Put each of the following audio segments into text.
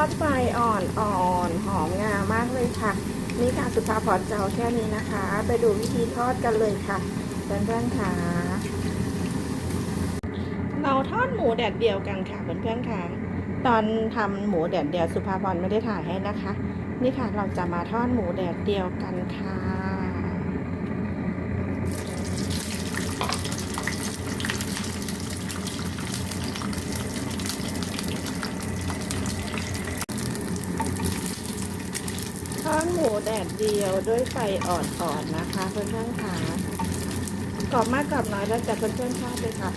อดไฟอ่อนอ่อนหอมงามมากเลยค่ะ นี่ค่ะสุภาพรเจ้าแค่นี้นะคะ ไปดูวิธีทอดกันเลยค่ะเพื่อนๆค่ะ เราทอดหมูแดดเดียวกันค่ะเพื่อนๆค่ะ ตอนทำหมูแดดเดียวสุภาพรไม่ได้ถ่ายให้นะคะ นี่ค่ะเราจะมาทอดหมูแดดเดียวกันค่ะ ท อดหมูแดดเดียวด้วยไฟอ่อนๆนะคะเพื่อนๆค่ะกรอบมากกรอบน้อยแล้วแต่เพื่อนๆชอบเลยค่ะ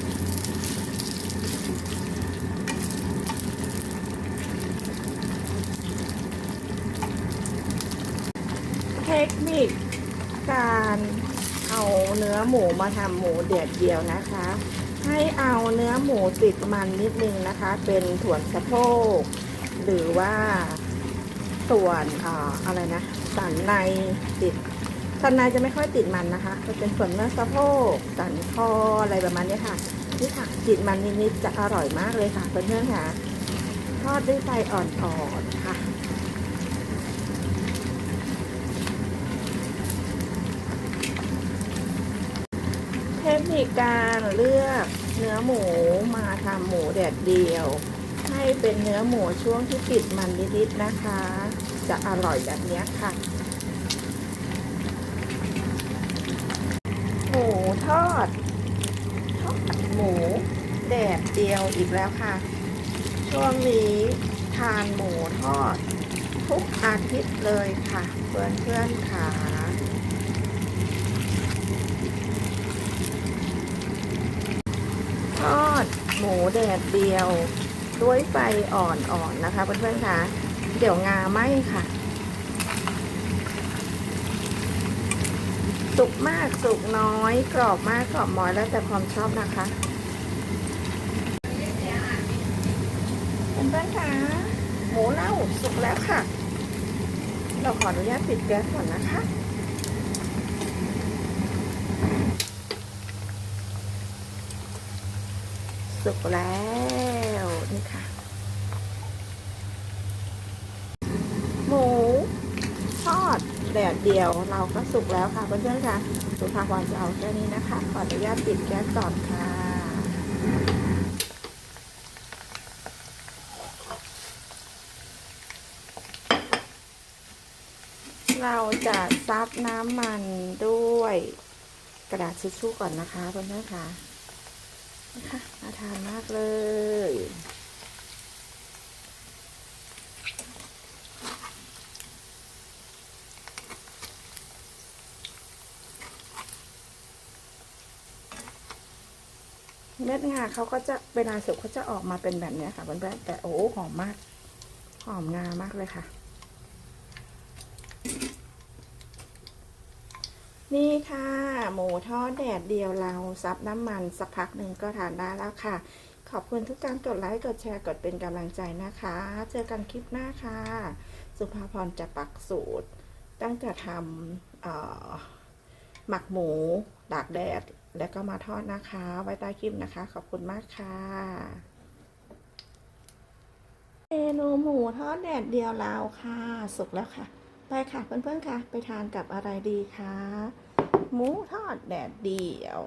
เทคนิคการเอาเนื้อหมูมาทำหมูเดียดเดียวนะคะ ให้เอาเนื้อหมูติดมันนิดนึงนะคะ เป็นส่วสะโพก หรือว่า ส่วนอ่าอะไรนะสันในติดสันในจะไม่ค่อยติดมันนะคะจะเป็นส่วนเนื้อสะโพกสันคออะไรประมาณนี้ค่ะนี่ค่ะติดมันนิดๆจะอร่อยมากเลยค่ะเพื่อนๆค่ะทอดด้วยไฟอ่อนๆค่ะเทคนิคการเลือกเนื้อหมูมาทำหมูแดดเดียว ให้เป็นเนื้อหมูช่วงที่ติดมันนิดๆนะคะ จะอร่อยแบบนี้ค่ะ หมูทอดทอดหมูแดดเดียวอีกแล้วค่ะ ช่วงนี้ทานหมูทอด ทุกอาทิตย์เลยค่ะ เพื่อนเพื่อนๆค่ะทอดหมูแดดเดียว ด้วยไฟอ่อนๆนะคะเพื่อนๆค่ะเดี๋ยวงาไหมค่ะ สุกมากสุกน้อย กรอบมากกรอบน้อยแล้วแต่ความชอบนะคะเพื่อนๆค่ะหมูเน่าสุกแล้วค่ะ เราขออนุญาตปิดแก๊สก่อนนะคะสุกแล้ว นี่ค่ะ หมูทอดแดดเดียวเราก็สุกแล้วค่ะเพื่อนๆค่ะสุภาพรจะเอาแค่นี้นะคะ ขออนุญาตปิดแก๊สก่อนค่ะ เราจะซับน้ำมันด้วยกระดาษทิชชู่ก่อนนะคะเพื่อนๆค่ะนะคะน่าทานมากเลย เม็ดงาเขาก็จะเวลาสุกเขาจะออกมาเป็นแบบนี้ค่ะเพื่อนๆแต่โอ้หอมมาก หอมงามากเลยค่ะ นี่ค่ะ หมูทอดแดดเดียวเราซับน้ำมันสักพักหนึ่งก็ทานได้แล้วค่ะ ขอบคุณทุกการกดไลค์กดแชร์กดเป็นกำลังใจนะคะ เจอกันคลิปหน้าค่ะ สุภาพรจะปักสูตร ตั้งแต่ทำหมักหมูตากแดด แล้วก็มาทอดนะคะ ไว้ใต้คลิปนะคะ ขอบคุณมากค่ะเมนูหมูทอดแดดเดียวลาวค่ะ สุกแล้วค่ะ ไปค่ะเพื่อนๆค่ะ ไปทานกับอะไรดีคะหมูทอดแดดเดียว